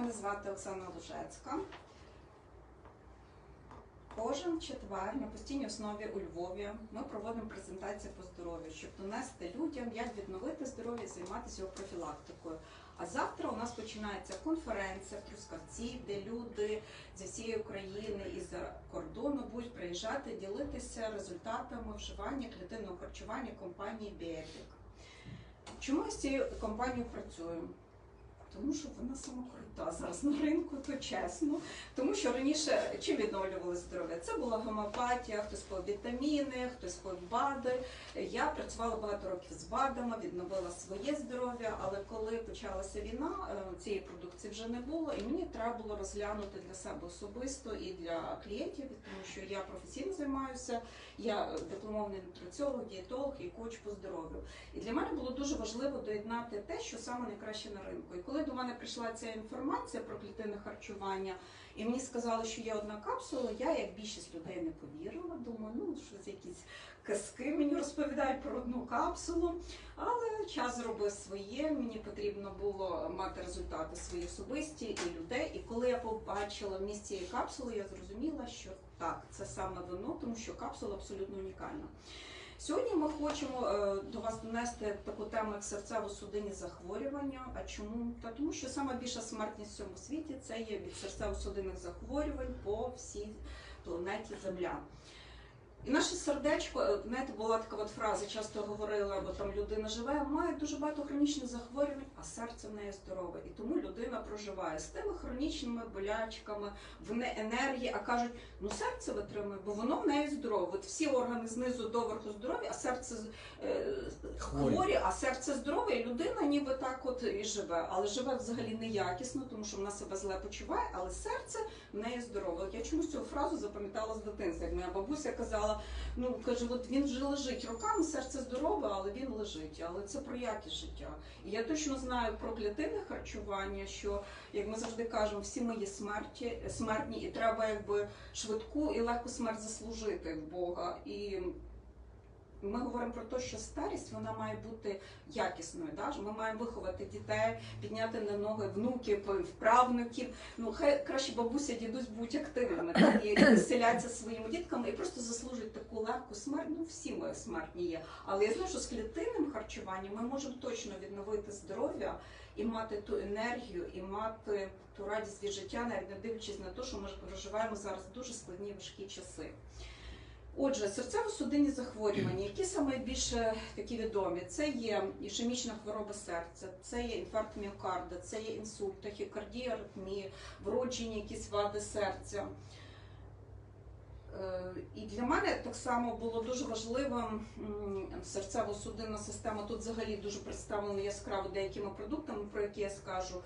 Мене звати Оксана Лужецька. Кожен четвер на постійній основі у Львові ми проводимо презентації по здоров'ю, щоб донести людям, як відновити здоров'я і займатися його профілактикою. А завтра у нас починається конференція в Трускавці, де люди зі всієї України і за кордону будуть приїжджати ділитися результатами вживання клітинного харчування компанії Біетик. Чому я з цією компанією працюю? Тому що вона сама крута зараз на ринку, то чесно. Тому що раніше чим відновлювали здоров'я? Це була гомеопатія, хтось пив вітаміни, хтось пив БАДи. Я працювала багато років з БАДами, відновила своє здоров'я, але коли почалася війна, е, цієї продукції вже не було, і мені треба було розглянути для себе особисто і для клієнтів, тому що я професійно займаюся, я дипломований нутриціолог, дієтолог і коуч по здоров'ю. І для мене було дуже важливо доєднати те, що саме найкраще на ринку. І коли до мене прийшла ця інформація про клітинне харчування, і мені сказали, що є одна капсула, я, як більшість людей, не повірила. Думаю, ну що це якісь казки мені розповідають про одну капсулу. Але час зробив своє. Мені потрібно було мати результати свої особисті і людей. І коли я побачила вміст цієї капсули, я зрозуміла, що так, це саме воно, тому що капсула абсолютно унікальна. Сьогодні ми хочемо е, до вас донести таку тему, як серцево-судинні захворювання. А чому? Та тому, що сама більша смертність в цьому світі це є від серцево-судинних захворювань по всій планеті Земля. І наше сердечко, е, знаєте, була така от фраза, часто говорила, бо там людина живе, має дуже багато хронічних захворювань, а серце в неї здорове. І тому людина проживає з тими хронічними болячками, в не енергії, а кажуть, ну серце витримує, бо воно в неї здорове. От всі органи знизу до верху здорові, а серце е, Хворі. хворі, а серце здорове, і людина ніби так от і живе, але живе взагалі неякісно, тому що вона себе зле почуває, але серце в неї здорове. От я чомусь цю фразу запам'ятала з дитинства, як моя бабуся казала. Ну каже, от він вже лежить роками, серце здорове, але він лежить. Але це про якість життя. І я точно знаю про клітинне харчування, що як ми завжди кажемо, всі ми є смерті, смертні, і треба якби швидку і легку смерть заслужити в Бога. І ми говоримо про те, що старість вона має бути якісною. Да? Ми маємо виховати дітей, підняти на ноги внуків, вправників. Ну хай краще бабуся, дідусь будуть активними так? і селяться своїми дітками і просто заслужують таку легку смерть. Ну всі ми смертні є. Але я знаю, що з клітинним харчуванням ми можемо точно відновити здоров'я і мати ту енергію, і мати ту радість від життя, навіть не дивлячись на те, що ми проживаємо зараз дуже складні важкі часи. Отже, серцево-судинні захворювання, які саме більше такі відомі, це є ішемічна хвороба серця, це є інфаркт міокарда, це є інсульт, тахікардія, аритмія, вроджені якісь вади серця. Е, І для мене так само було дуже важливим серцево-судинна система. Тут взагалі дуже представлена яскраво деякими продуктами, про які я скажу.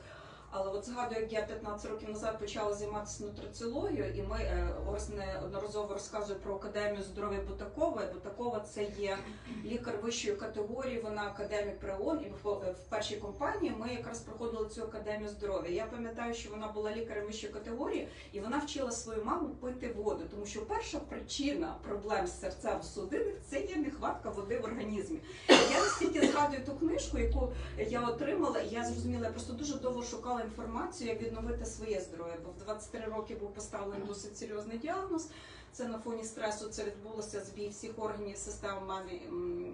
Але от згадую, як я 15 років назад почала займатися нутриціологією, і ми е, ось неодноразово розказую про академію здоров'я Бутакова. Бутакова це є лікар вищої категорії, вона академік при ООН, і в, в першій компанії ми якраз проходили цю академію здоров'я. Я пам'ятаю, що вона була лікарем вищої категорії, і вона вчила свою маму пити воду, тому що перша причина проблем з серцево-судинних це є нехватка води в організмі. Я настільки згадую ту книжку, яку я отримала, і я зрозуміла, я просто дуже довго шукала інформацію, як відновити своє здоров'я. Бо в 23 роки був поставлений досить серйозний діагноз. Це на фоні стресу це відбулося збій всіх органів системи в мене,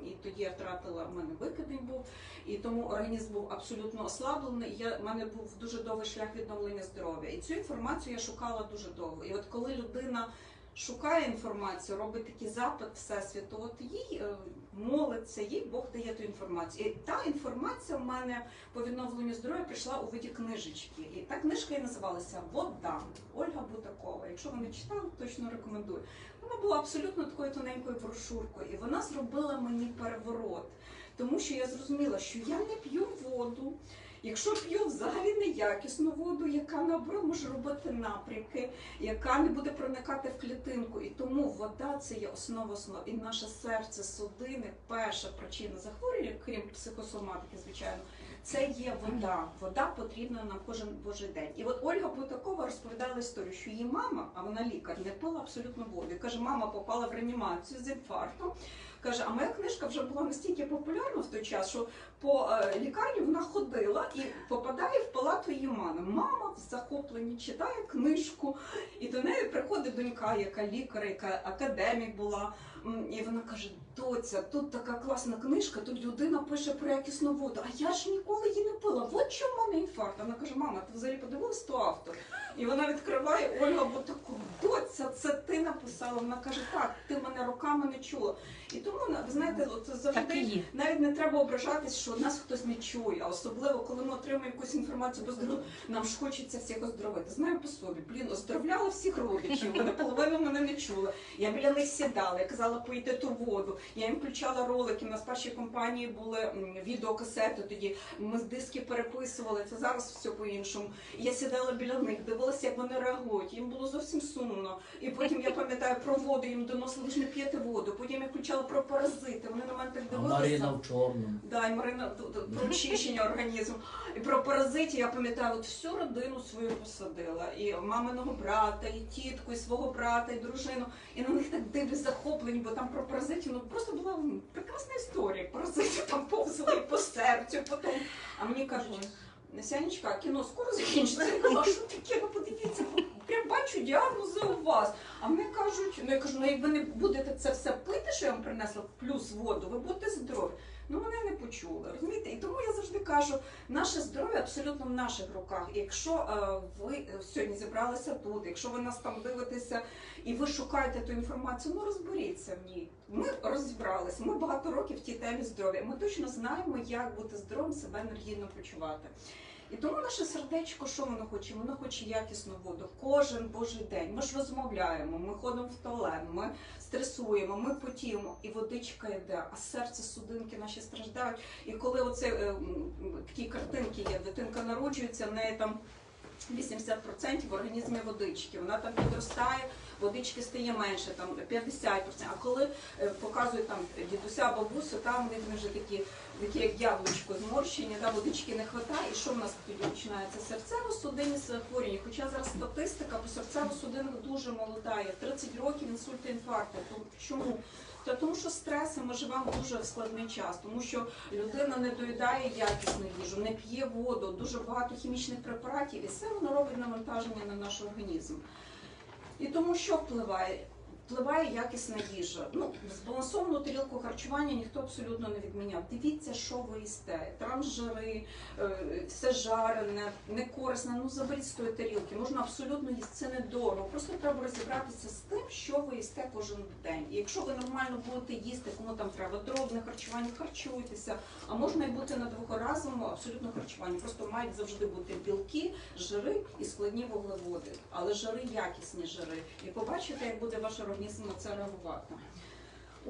і тоді я втратила в мене викидень був, і тому організм був абсолютно ослаблений. Я в мене був дуже довгий шлях відновлення здоров'я. І цю інформацію я шукала дуже довго. І от коли людина шукає інформацію, робить такий запит всесвіту, от їй е, молиться, їй Бог дає ту інформацію. І та інформація в мене по відновленню здоров'я прийшла у виді книжечки. І та книжка і називалася Вода Ольга Бутакова. Якщо ви не читали, точно рекомендую. Вона була абсолютно такою тоненькою брошуркою, і вона зробила мені переворот, тому що я зрозуміла, що я не п'ю воду. Якщо п'ю взагалі неякісну воду, яка наоборот може робити напрямки, яка не буде проникати в клітинку. І тому вода це є основа основ. І наше серце, судини, перша причина захворювання, крім психосоматики, звичайно, це є вода. Вода потрібна нам кожен божий день. І от Ольга Бутакова розповідала історію, що її мама, а вона лікар, не пила абсолютно воду. Каже, мама попала в реанімацію з інфарктом. Каже, а моя книжка вже була настільки популярна в той час, що по е, лікарні вона ходила і попадає в палату її мами. Мама в захопленні читає книжку, і до неї приходить донька, яка лікар, яка академік була. І вона каже: доця, тут така класна книжка, тут людина пише про якісну воду. А я ж ніколи її не пила. От чому в мене інфаркт. Вона каже, мама, ти взагалі подивилась то автор? І вона відкриває Ольга, бо таку доця, це ти написала. Вона каже, так, ти мене роками не чула. І тому ви знаєте, от завжди навіть не треба ображатись, що нас хтось не чує, а особливо коли ми отримуємо якусь інформацію по здоров'ю, нам ж хочеться всіх оздоровити. Знаю по собі, блін, оздоровляла всіх родичів, вони половину мене не чули. Я біля них сідала, я казала, поїти ту воду. Я їм включала ролики. У нас в першій компанії були відеокасети. Тоді ми з диски переписували. Це зараз все по-іншому. Я сідала біля них, дивилася, як вони реагують. Їм було зовсім сумно. І потім я пам'ятаю про воду, їм доносили, ви ж не п'єте воду. Потім я включала про паразити. Вони на мене так А дивилися. Марина в чорному. Да, і Марина про очищення організму. І про паразитів я пам'ятаю, от всю родину свою посадила. І маминого брата, і тітку, і свого брата, і дружину. І на них так дивлюсь захоплені, бо там про паразитів ну просто була прекрасна історія. Паразити там повзали і по серцю, потім. А мені кажуть, Сянечка, кіно скоро закінчиться. Я кажу, а що таке? Ну подивіться, прям бачу діагнози у вас. А мені кажуть, ну я кажу, ну як ви не будете це все пити, що я вам принесла, плюс воду, ви будете здорові. Ну мене не почули, розумієте? І тому я завжди кажу, наше здоров'я абсолютно в наших руках. І якщо е, ви сьогодні зібралися тут, якщо ви нас там дивитеся і ви шукаєте ту інформацію, ну розберіться в ній. Ми розібралися, ми багато років в тій темі здоров'я. Ми точно знаємо, як бути здоровим, себе енергійно почувати. І тому наше сердечко, що воно хоче? Воно хоче якісну воду кожен божий день. Ми ж розмовляємо, ми ходимо в туалет, ми стресуємо, ми потіємо, і водичка йде, а серце, судинки наші страждають. І коли оце е, такі картинки є, дитинка народжується, в неї там 80% в організмі водички. Вона там підростає, водички стає менше, там 50%. А коли е, показують там дідуся, бабусю, там вони вже такі, такі як яблучко зморщені, да, водички не вистачає. І що в нас тоді починається? Серцево-судинні захворювання. Хоча зараз статистика по серцево-судинних дуже молода, є 30 років інсульти, інфаркти. То чому? Та тому що стреси ми живемо дуже в складний час, тому що людина не доїдає якісну їжу, не п'є воду, дуже багато хімічних препаратів, і все воно робить навантаження на наш організм. І тому що впливає? Впливає якісна їжа. Ну, збалансовану тарілку харчування ніхто абсолютно не відміняв. Дивіться, що ви їсте. Трансжири, е, все жарене, не корисне. Ну заберіть з тої тарілки. Можна абсолютно їсти. Це недорого. Просто треба розібратися з тим, що ви їсте кожен день. І якщо ви нормально будете їсти, кому там треба дробне харчування, харчуйтеся. А можна і бути на двохразовому абсолютно харчуванні. Просто мають завжди бути білки, жири і складні вуглеводи. Але жири якісні жири. І побачите, як буде ваш організм на це реагувати.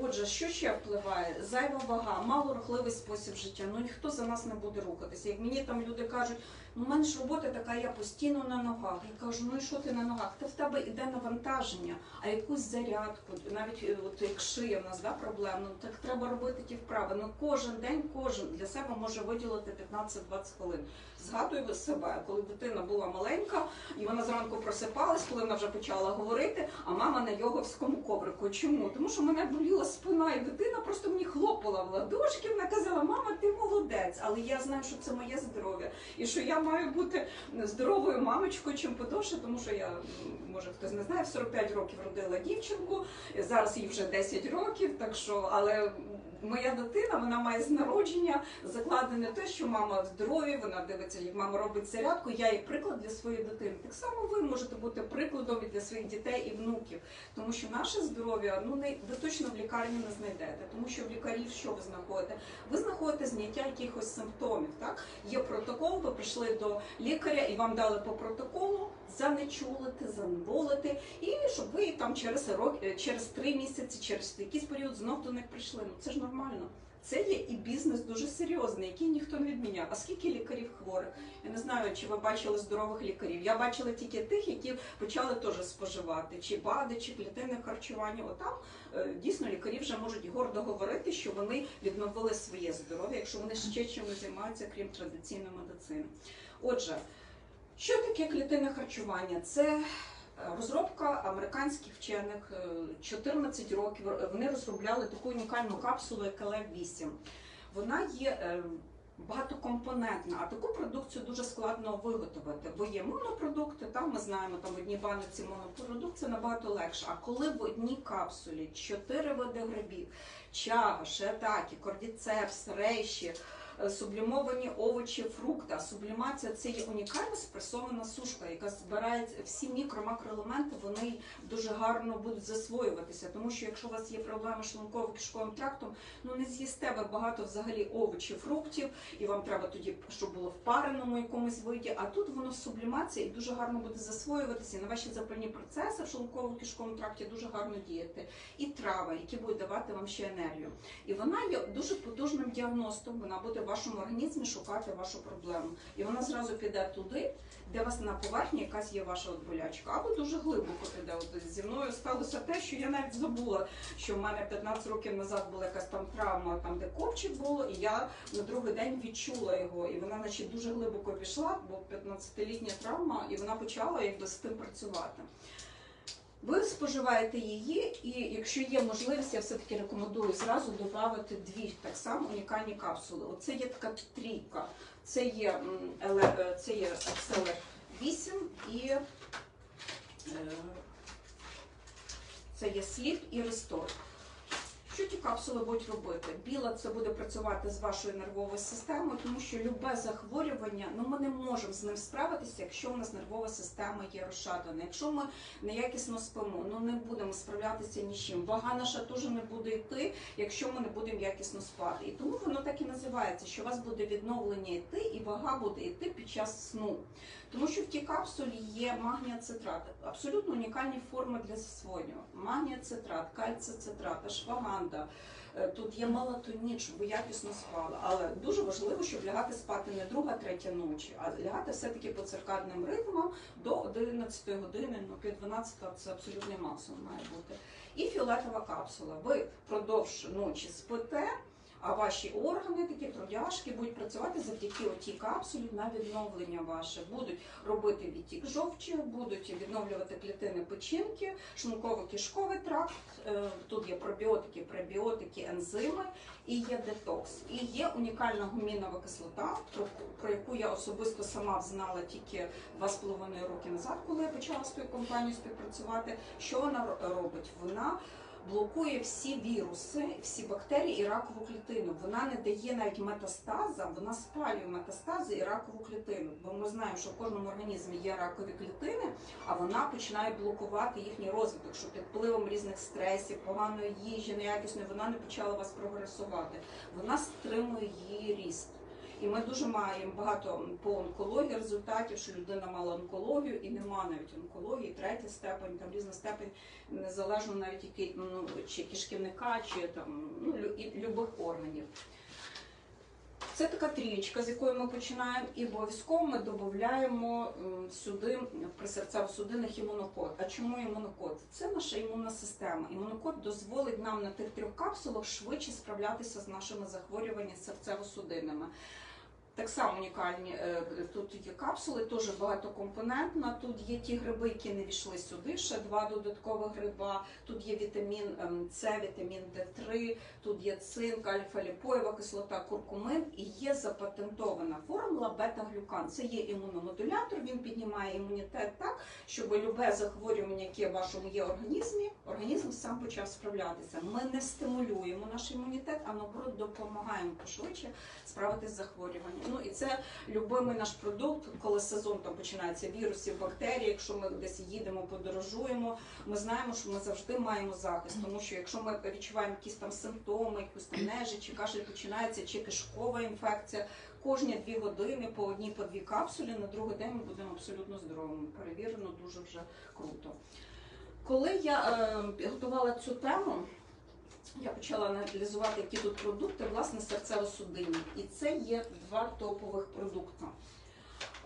Отже, що ще впливає? Зайва вага, малорухливий спосіб життя. Ну ніхто за нас не буде рухатися. Як мені там люди кажуть, ну мене ж робота така, я постійно на ногах. Я кажу, ну і що ти на ногах? Та в тебе іде навантаження, а якусь зарядку, навіть е, от як шия в нас да, проблемна, ну, так треба робити ті вправи. Ну кожен день, кожен для себе може виділити 15-20 хвилин. Згадую себе, коли дитина була маленька, і вона зранку просипалась, коли вона вже почала говорити, а мама на йоговському коврику. Чому? Тому що мене боліла спина, і дитина просто мені хлопала в ладошки. Вона казала, мама, ти молодець, але я знаю, що це моє здоров'я, і що я маю бути здоровою мамочкою, чим подовше, тому що я, може хтось не знає, в 45 років родила дівчинку, зараз їй вже 10 років, так що, але. Моя дитина вона має з народження закладене те, що мама в здоров'ї, вона дивиться, як мама робить зарядку. Я є приклад для своєї дитини. Так само ви можете бути прикладом і для своїх дітей і внуків, тому що наше здоров'я ну не точно в лікарні не знайдете, тому що в лікарів що ви знаходите? Ви знаходите зняття якихось симптомів. Так є протокол, ви прийшли до лікаря і вам дали по протоколу занечулити, заневолити, і щоб ви там через рок, через три місяці, через якийсь період знов до них прийшли. Ну це ж нормально. Це є і бізнес дуже серйозний, який ніхто не відміняв. А скільки лікарів хворих? Я не знаю, чи ви бачили здорових лікарів. Я бачила тільки тих, які почали теж споживати, чи БАДи, чи клітинне харчування. Отам е, дійсно лікарі вже можуть гордо говорити, що вони відновили своє здоров'я, якщо вони ще чимось займаються, крім традиційної медицини. Отже, що таке клітинне харчування? Це розробка американських вчених е, 14 років. Е, Вони розробляли таку унікальну капсулу, як LF8. Вона є е, багатокомпонентна, а таку продукцію дуже складно виготовити, бо є монопродукти, там ми знаємо, там в одній баниці монопродукт набагато легше. А коли в одній капсулі 4 види грибів, чага, шиатакі, кордіцепс, рейші, е, сублімовані овочі, фрукти. Сублімація це є унікальна спресована сушка, яка збирає всі мікро-макроелементи, вони дуже гарно будуть засвоюватися. Тому що якщо у вас є проблеми з шлунково-кишковим трактом, ну не з'їсте ви багато взагалі овочів, фруктів, і вам треба тоді, щоб було в пареному якомусь виді. А тут воно сублімація і дуже гарно буде засвоюватися. І на ваші запальні процеси в шлунково-кишковому тракті дуже гарно діяти. І трави, які будуть давати вам ще енергію. І вона є дуже потужним діагностом. Вона буде вашому організмі шукати вашу проблему. І вона зразу піде туди, де у вас на поверхні якась є ваша от болячка, або дуже глибоко піде. От зі мною сталося те, що я навіть забула, що в мене 15 років назад була якась там травма, там де копчик було, і я на другий день відчула його. І вона, наче, дуже глибоко пішла, бо 15-літня травма, і вона почала якби з тим працювати. Ви споживаєте її, і якщо є можливість, я все-таки рекомендую зразу додати дві так само унікальні капсули. Оце є така трійка. Це є, е, це є Exceler 8 і е, це є Sleep і Restore. Що ті капсули будуть робити? Біла це буде працювати з вашою нервовою системою, тому що любе захворювання, ну ми не можемо з ним справитися, якщо в нас нервова система є розшатана. Якщо ми неякісно спимо, ну не будемо справлятися ні з чим. Вага наша теж не буде йти, якщо ми не будемо якісно спати. І тому воно так і називається, що у вас буде відновлення йти, і вага буде йти під час сну. Тому що в тій капсулі є магніоцитрат, абсолютно унікальні форми для засвоєння. Магнія Магніоцитрат, кальцицетрат, ашваганда. Е, Тут є мелатонін, щоб ви якісно спала. Але дуже важливо, щоб лягати спати не друга, третя ночі, а лягати все-таки по циркадним ритмам до 11 години, ну під 12 це абсолютний максимум має бути. І фіолетова капсула. Ви продовж ночі спите. А ваші органи, такі трудяшки, будуть працювати завдяки отій капсулі на відновлення ваше. Будуть робити відтік жовчі, будуть відновлювати клітини печінки, шлунково-кишковий тракт. Е, Тут є пробіотики, пребіотики, ензими і є детокс. І є унікальна гумінова кислота, про, яку я особисто сама знала тільки два з половиною роки назад, коли я почала з тою компанією співпрацювати. Що вона робить? Вона блокує всі віруси, всі бактерії і ракову клітину. Вона не дає навіть метастазам, вона спалює метастази і ракову клітину. Бо ми знаємо, що в кожному організмі є ракові клітини, а вона починає блокувати їхній розвиток, щоб під впливом різних стресів, поганої їжі, неякісної, вона не почала вас прогресувати. Вона стримує її ріст. І ми дуже маємо багато по онкології результатів, що людина мала онкологію і нема навіть онкології, третя степень, там різна степень, незалежно навіть який ну, чи кишківника, чи там ну, любих органів. Це така трієчка, з якої ми починаємо, і обов'язково ми додаємо сюди при серцево-судинних імунокод. А чому імунокод? Це наша імунна система. Імунокод дозволить нам на тих трьох капсулах швидше справлятися з нашими захворюваннями серцево-судинними. Так само унікальні е, тут є капсули, теж багатокомпонентна. Тут є ті гриби, які не війшли сюди. Ще два додаткових гриба. Тут є вітамін ем, С, вітамін Д3, тут є цинк, альфа-ліпоєва кислота, куркумин і є запатентована формула бета-глюкан. Це є імуномодулятор. Він піднімає імунітет так, щоб любе захворювання, яке в вашому є організмі, організм сам почав справлятися. Ми не стимулюємо наш імунітет, а наоборот допомагаємо пошвидше справитися з захворюванням. Ну і це любимий наш продукт, коли сезон там починається вірусів, бактерій. Якщо ми десь їдемо, подорожуємо, ми знаємо, що ми завжди маємо захист. Тому що якщо ми відчуваємо якісь там симптоми, якусь там нежить, чи кашель починається, чи кишкова інфекція. Кожні дві години по одній по дві капсулі на другий день ми будемо абсолютно здоровими. Перевірено, дуже вже круто. Коли я е, готувала цю тему, я почала аналізувати, які тут продукти, власне, серцево-судинні. І це є два топових продукти.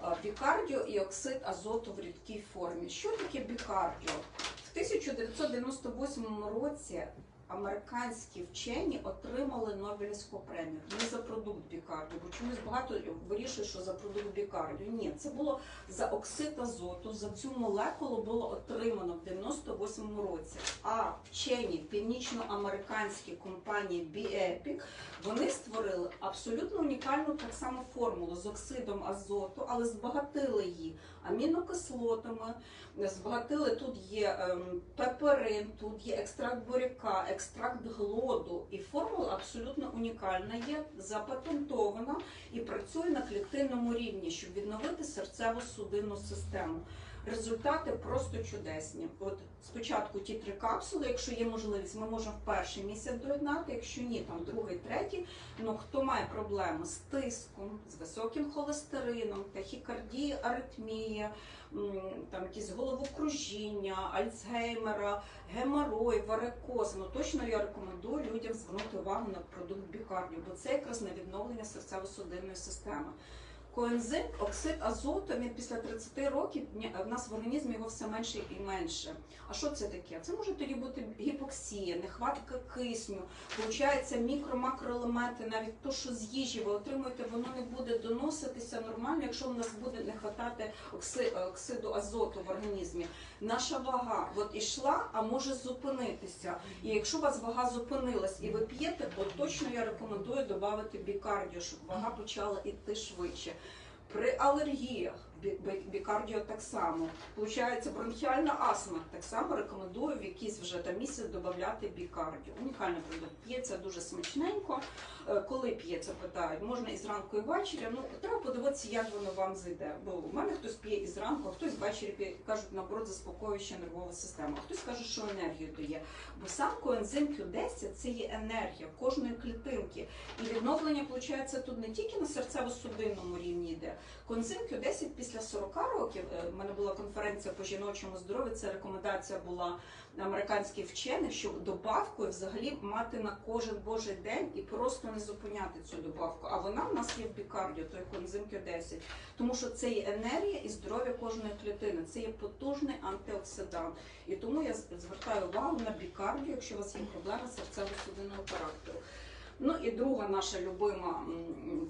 Е, Бікардіо і оксид азоту в рідкій формі. Що таке бікардіо? В 1998 році американські вчені отримали Нобелівську премію не за продукт бікардіо, бо чомусь багато вирішує, що за продукт бікардіо. Ні, це було за оксид азоту. За цю молекулу було отримано в 98-му році. А вчені північноамериканські компанії Biepic вони створили абсолютно унікальну так само формулу з оксидом азоту, але збагатили її амінокислотами, збагатили тут є ем, пеперин, тут є екстракт буряка, екстракт глоду. І формула абсолютно унікальна є, запатентована і працює на клітинному рівні, щоб відновити серцево-судинну систему. Результати просто чудесні. От спочатку ті три капсули, якщо є можливість, ми можемо в перший місяць доєднати, якщо ні, там другий, третій. Ну хто має проблеми з тиском, з високим холестерином, тахікардія, аритмія, там якісь головокружіння, Альцгеймера, геморой, варикоз. Ну точно я рекомендую людям звернути увагу на продукт бікардіо, бо це якраз на відновлення серцево-судинної системи. Коензим, оксид азоту, він після 30 років в нас в організмі його все менше і менше. А що це таке? Це може тоді бути гіпоксія, нехватка кисню, получається мікро-макроелементи, навіть то, що з їжі ви отримуєте, воно не буде доноситися нормально, якщо в нас буде не хватати оксиду азоту в організмі. Наша вага от ішла, а може зупинитися. І якщо у вас вага зупинилась і ви п'єте, то точно я рекомендую додати бікардіо, щоб вага почала йти швидше. При алергіях бікардіо так само. Получається бронхіальна астма. Так само рекомендую в якийсь вже там місяць додати бікардіо. Унікальний продукт. П'ється дуже смачненько. Е, Коли п'ється, питають, можна і зранку, і ввечері. Ну треба подивитися, як воно вам зайде. Бо у мене хтось п'є і зранку, а хтось ввечері п'є, кажуть, наоборот, заспокоююча нервова система. Хтось каже, що енергію дає. Бо сам коензим Q10 це є енергія кожної клітинки. І відновлення виходить тут не тільки на серцево-судинному рівні йде. Коензим Q10 після 40 років. е, в мене була конференція по жіночому здоров'ю. Це рекомендація була американських вчених, щоб добавкою взагалі мати на кожен божий день і просто не зупиняти цю добавку. А вона в нас є в бікардіо, той коензим Q10. Тому що це є енергія і здоров'я кожної клітини. Це є потужний антиоксидант. І тому я звертаю увагу на бікардіо, якщо у вас є проблеми серцево-судинного характеру. Ну і друга наша любима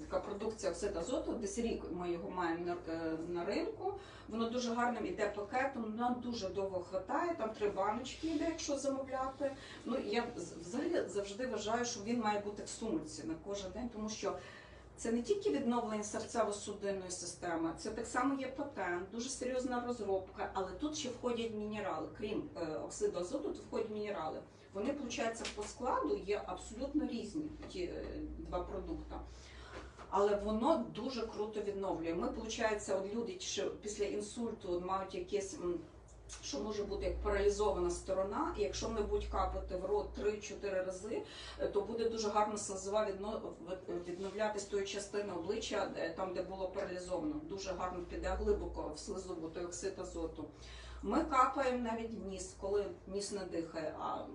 така продукція оксид азоту. Десь рік ми його маємо на, е, на ринку. Воно дуже гарним іде пакетом. Нам дуже довго хватає. Там три баночки йде, якщо замовляти. Ну я взагалі завжди вважаю, що він має бути в сумці на кожен день, тому що. Це не тільки відновлення серцево-судинної системи, це так само є патент, дуже серйозна розробка, але тут ще входять мінерали. Крім е, оксиду азоту, тут входять мінерали. Вони, виходить, по складу є абсолютно різні ті е, два продукти. Але воно дуже круто відновлює. Ми, виходить, от люди, що після інсульту мають якесь. Що може бути як паралізована сторона, і якщо вони будуть капати в рот 3-4 рази, е, то буде дуже гарно слизова відно- відновлятись тої частини обличчя, там, де було паралізовано. Дуже гарно піде глибоко в слизову, той оксид азоту. Ми капаємо навіть в ніс, коли ніс не дихає, а в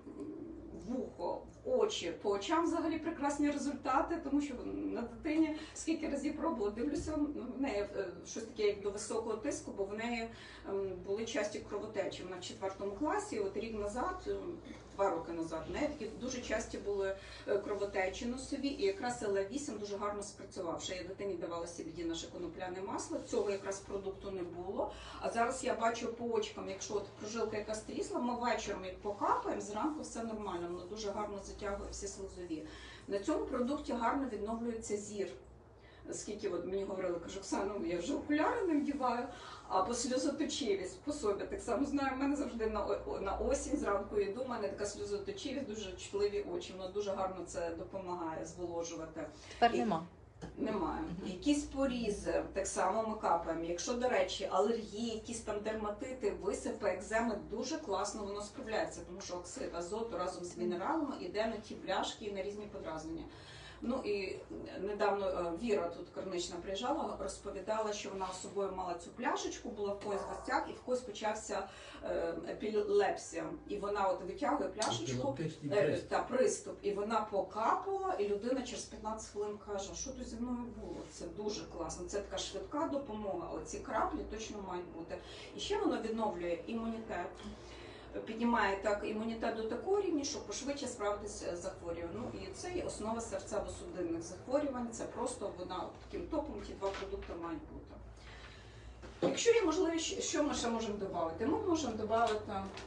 вухо, в очі. По очам взагалі прекрасні результати, тому що на дитині скільки разів пробувала, дивлюся, ну, в неї е, щось таке як до високого тиску, бо в неї ем, були часті кровотечі. Вона в четвертому класі, от рік назад, ем, два роки назад, такі дуже часті були е, кровотечі носові, і якраз ЛА8 дуже гарно спрацював. Ще я дитині давала CBD наше конопляне масло. Цього якраз продукту не було. А зараз я бачу по очкам, якщо от прожилка якась трісла, ми вечором як покапаємо, зранку все нормально. Воно дуже гарно затягує всі слизові. На цьому продукті гарно відновлюється зір. Скільки от мені говорили, кажу, Оксана, ну я вже окуляри не вдіваю, або сльозоточивість по собі. Так само знаю, в мене завжди на, на осінь зранку йду, в мене така сльозоточивість, дуже чутливі очі. Воно дуже гарно це допомагає зволожувати. Тепер нема. Немає. Якісь порізи, так само ми капаємо. Якщо, до речі, алергії, якісь там дерматити, висипи, екземи, дуже класно воно справляється, тому що оксид азоту разом з мінералами йде на ті пляшки і на різні подразнення. Ну і недавно е, Віра тут Корнична приїжджала, розповідала, що вона з собою мала цю пляшечку, була в когось в гостях, і в когось почався е, епілепсія. І вона от витягує пляшечку. Е, приступ. Та приступ, і вона покапала, і людина через 15 хвилин каже, що тут зі мною було. Це дуже класно. Це така швидка допомога. Але ці краплі точно мають бути. І ще воно відновлює імунітет. Піднімає так імунітет до такого рівня, щоб пошвидше справитися з захворюванням. Ну і це є основа серцево-судинних захворювань. Це просто вона таким топом ті два продукти мають бути. Якщо є можливість, що ми ще можемо додати? Ми можемо додати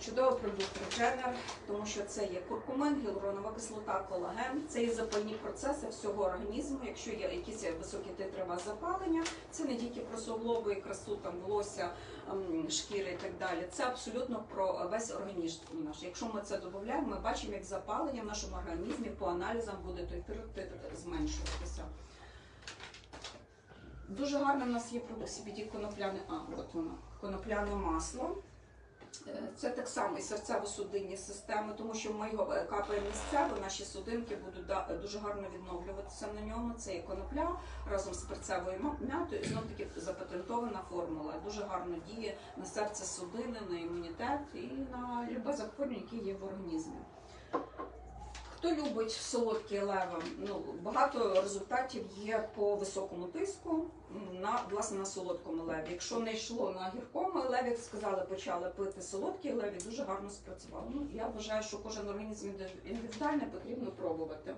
чудовий продукт Regener, тому що це є куркумин, гіалуронова кислота, колаген, це є запальні процеси всього організму. Якщо є якісь високі титри вас запалення, це не тільки про суглоби і красу, там волосся, ем, шкіри і так далі. Це абсолютно про весь організм наш. Якщо ми це додаємо, ми бачимо, як запалення в нашому організмі по аналізам буде той титр зменшуватися. Дуже гарне в нас є продукт CBD конопляне, а от воно, конопляне масло. Е, Це так само і серцево-судинні системи, тому що ми його е, капаємо місцево, наші судинки будуть дуже гарно відновлюватися на ньому. Це є конопля разом з перцевою м'ятою. І знов таки запатентована формула. Дуже гарно діє на серце судини, на імунітет і на любе захворювання, яке є в організмі. Хто любить солодкі леви, ну багато результатів є по високому тиску на власне на солодкому леві. Якщо не йшло на гіркому леві, як сказали, почали пити солодкі леві, дуже гарно спрацювало. Ну я вважаю, що кожен організм індиві- індивідуальний потрібно пробувати.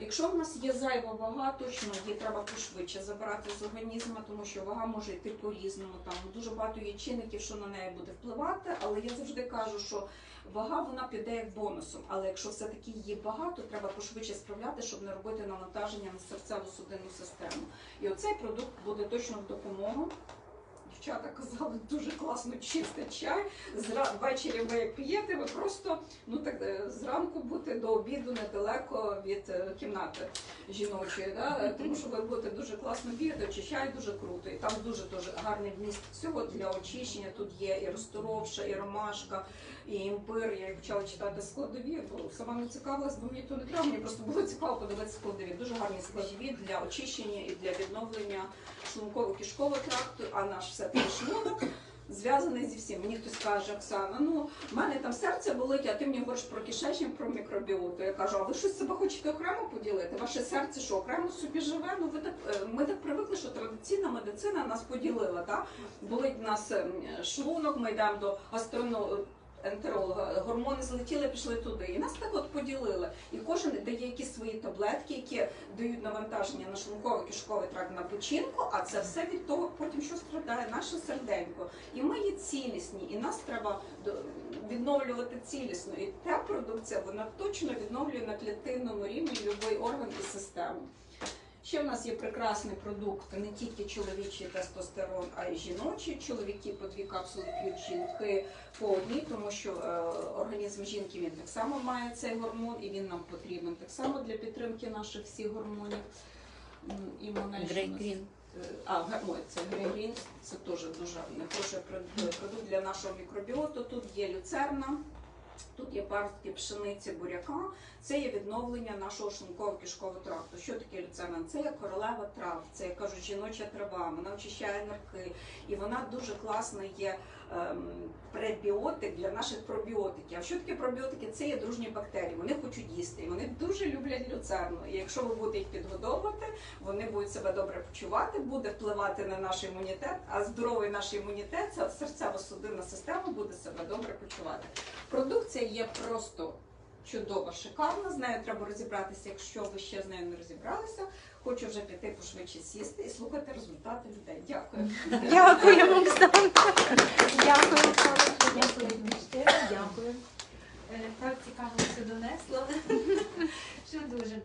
Якщо в нас є зайва вага, точно її треба пошвидше забирати з організму, тому що вага може йти по-різному. Там дуже багато є чинників, що на неї буде впливати, але я завжди кажу, що вага вона піде як бонусом. Але якщо все-таки її багато, треба пошвидше справляти, щоб не робити навантаження на серцево-судинну систему. І оцей продукт буде точно в допомогу. Дівчата казали, дуже класно чистий чай. Ввечері ви п'єте, ви просто ну так е, зранку бути до обіду недалеко від е, кімнати жіночої, да? тому що ви будете дуже класно бігати, очищає дуже круто. І там дуже дуже гарний вміст всього для очищення. Тут є і розторовша, і ромашка, і імбир. Я почала читати складові, бо сама не цікавилась, бо мені то не треба. Мені просто було цікаво подивитися складові. Дуже гарні складові для очищення і для відновлення шлунково-кишкового тракту, а наш все-таки шлунок зв'язаний зі всім. Мені хтось каже, Оксана, ну в мене там серце болить, а ти мені говориш про кишечник, про мікробіоту. Я кажу, а ви щось себе хочете окремо поділити? Ваше серце що окремо собі живе? Ну ви так е, ми так привикли, що традиційна медицина нас поділила. Так? Болить в нас ем, шлунок, ми йдемо до гастроно. Ентеролога, гормони злетіли, пішли туди. І нас так от поділили. І кожен дає якісь свої таблетки, які дають навантаження на шлунково кишковий тракт на печінку, а це все від того, потім що страдає наше серденько. І ми є цілісні, і нас треба відновлювати цілісно. І та продукція вона точно відновлює на клітинному рівні будь-який орган і систему. Ще в нас є прекрасний продукт, не тільки чоловічий тестостерон, а й жіночий. Чоловіки по дві капсули п'ють жінки по одній, тому що е, організм жінки він так само має цей гормон, і він нам потрібен так само для підтримки наших всіх гормонів. М, імунної, що Грей у нас- Грін. Е, А, ой, це грейгрін, це теж дуже хороший прод- продукт для нашого мікробіоту. Тут є люцерна, тут є паростки пшениці, буряка. Це є відновлення нашого шлунково-кишкового тракту. Що таке люцерна? Це є королева трав, це як кажуть, жіноча трава. Вона очищає нирки, і вона дуже класна є пребіотик для наших пробіотиків. А що таке пробіотики? Це є дружні бактерії. Вони хочуть їсти, і вони дуже люблять люцерну. І якщо ви будете їх підгодовувати, вони будуть себе добре почувати, буде впливати на наш імунітет, а здоровий наш імунітет, ця серцево-судинна система буде себе добре почувати. Продукція є просто чудова, шикарна. З нею треба розібратися, якщо ви ще з нею не розібралися. Хочу вже піти пошвидше сісти і слухати результати людей. Дякую. Дякую, Оксана. Дякую, Оксана. Дякую, дякую. Е, Так цікаво все донесло. Що дуже.